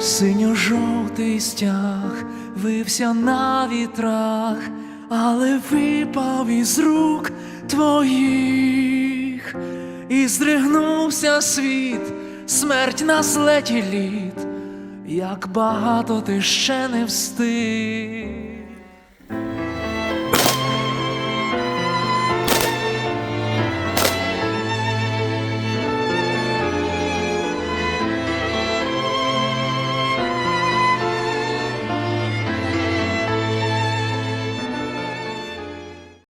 Синьо-жовтий стяг вився на вітрах, але випав із рук твоїх, і здригнувся світ, смерть на злеті літ, як багато ти ще не встиг.